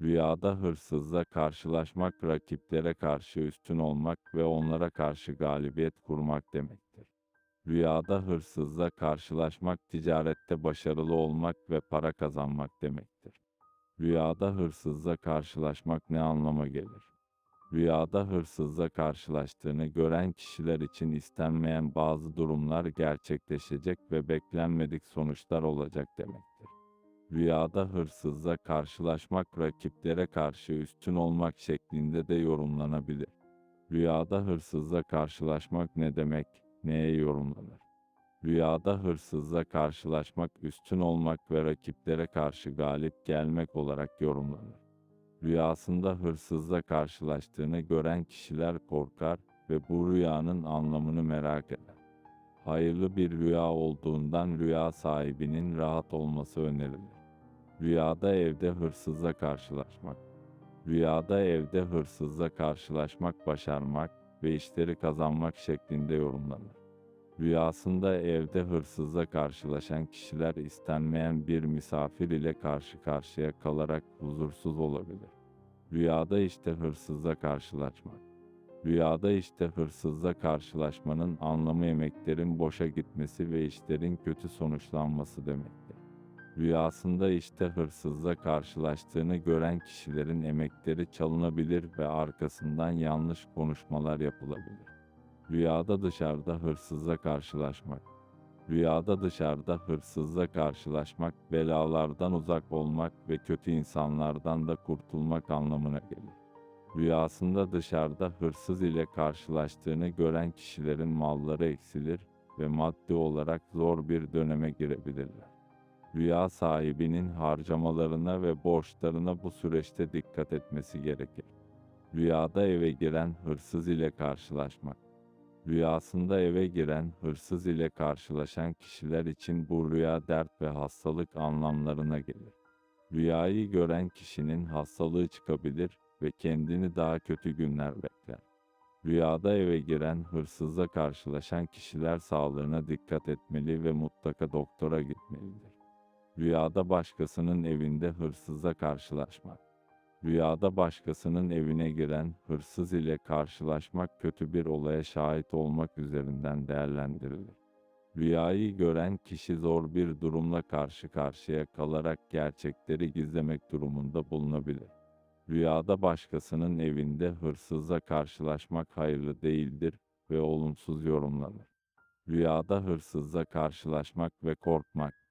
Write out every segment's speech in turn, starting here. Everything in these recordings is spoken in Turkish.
Rüyada hırsızla karşılaşmak rakiplere karşı üstün olmak ve onlara karşı galibiyet kurmak demektir. Rüyada hırsızla karşılaşmak ticarette başarılı olmak ve para kazanmak demektir. Rüyada hırsızla karşılaşmak ne anlama gelir? Rüyada hırsızla karşılaştığını gören kişiler için istenmeyen bazı durumlar gerçekleşecek ve beklenmedik sonuçlar olacak demektir. Rüyada hırsızla karşılaşmak rakiplere karşı üstün olmak şeklinde de yorumlanabilir. Rüyada hırsızla karşılaşmak ne demek, neye yorumlanır? Rüyada hırsızla karşılaşmak üstün olmak ve rakiplere karşı galip gelmek olarak yorumlanır. Rüyasında hırsızla karşılaştığını gören kişiler korkar ve bu rüyanın anlamını merak eder. Hayırlı bir rüya olduğundan rüya sahibinin rahat olması önerilir. Rüyada evde hırsızla karşılaşmak. Rüyada evde hırsızla karşılaşmak başarmak ve işleri kazanmak şeklinde yorumlanır. Rüyasında evde hırsızla karşılaşan kişiler istenmeyen bir misafir ile karşı karşıya kalarak huzursuz olabilir. Rüyada işte hırsızla karşılaşmak. Rüyada işte hırsızla karşılaşmanın anlamı emeklerin boşa gitmesi ve işlerin kötü sonuçlanması demektir. Rüyasında işte hırsızla karşılaştığını gören kişilerin emekleri çalınabilir ve arkasından yanlış konuşmalar yapılabilir. Rüyada dışarıda hırsızla karşılaşmak. Rüyada dışarıda hırsızla karşılaşmak, belalardan uzak olmak ve kötü insanlardan da kurtulmak anlamına gelir. Rüyasında dışarıda hırsız ile karşılaştığını gören kişilerin malları eksilir ve maddi olarak zor bir döneme girebilirler. Rüya sahibinin harcamalarına ve borçlarına bu süreçte dikkat etmesi gerekir. Rüyada eve giren hırsız ile karşılaşmak. Rüyasında eve giren hırsız ile karşılaşan kişiler için bu rüya dert ve hastalık anlamlarına gelir. Rüyayı gören kişinin hastalığı çıkabilir ve kendini daha kötü günler bekler. Rüyada eve giren hırsızla karşılaşan kişiler sağlığına dikkat etmeli ve mutlaka doktora gitmelidir. Rüyada başkasının evinde hırsızla karşılaşmak. Rüyada başkasının evine giren hırsız ile karşılaşmak kötü bir olaya şahit olmak üzerinden değerlendirilir. Rüyayı gören kişi zor bir durumla karşı karşıya kalarak gerçekleri gizlemek durumunda bulunabilir. Rüyada başkasının evinde hırsızla karşılaşmak hayırlı değildir ve olumsuz yorumlanır. Rüyada hırsızla karşılaşmak ve korkmak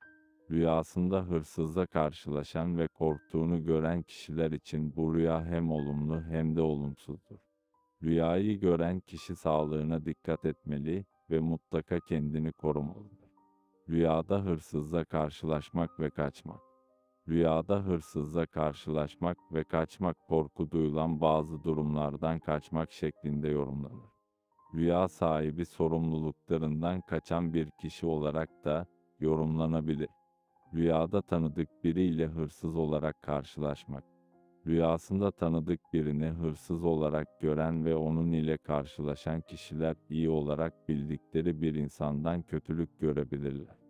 Rüyasında hırsızla karşılaşan ve korktuğunu gören kişiler için bu rüya hem olumlu hem de olumsuzdur. Rüyayı gören kişi sağlığına dikkat etmeli ve mutlaka kendini korumalıdır. Rüyada hırsızla karşılaşmak ve kaçmak. Rüyada hırsızla karşılaşmak ve kaçmak korku duyulan bazı durumlardan kaçmak şeklinde yorumlanır. Rüya sahibi sorumluluklarından kaçan bir kişi olarak da yorumlanabilir. Rüyada tanıdık biriyle hırsız olarak karşılaşmak. Rüyasında tanıdık birini hırsız olarak gören ve onun ile karşılaşan kişiler iyi olarak bildikleri bir insandan kötülük görebilirler.